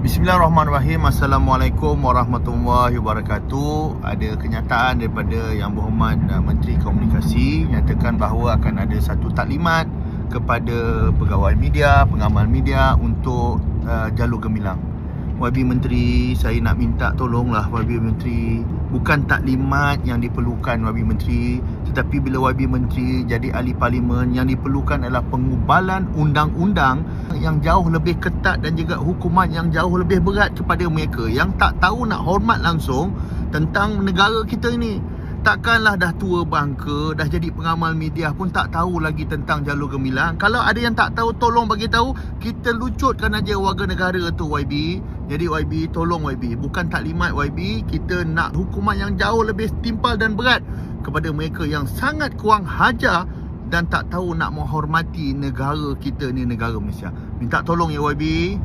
Bismillahirrahmanirrahim. Assalamualaikum warahmatullahi wabarakatuh. Ada kenyataan daripada Yang Berhormat uh, Menteri Komunikasi Nyatakan bahawa akan ada satu taklimat Kepada pegawai media, pengamal media Untuk uh, jalur gemilang. YB Menteri, saya nak minta tolonglah YB Menteri. Bukan taklimat yang diperlukan YB Menteri Tetapi bila YB Menteri jadi ahli parlimen Yang diperlukan adalah pengubalan undang-undang Yang jauh lebih ketat dan juga hukuman yang jauh lebih berat kepada mereka Yang tak tahu nak hormat langsung tentang negara kita ini Takkanlah dah tua bangka, dah jadi pengamal media pun tak tahu lagi tentang jalur gemilang. Kalau ada yang tak tahu, tolong bagi tahu. Kita lucutkan aja warga negara tu YB. Jadi YB, tolong YB. Bukan taklimat YB, kita nak hukuman yang jauh lebih timpal dan berat kepada mereka yang sangat kurang hajar dan tak tahu nak menghormati negara kita ni negara Malaysia. Minta tolong ya YB.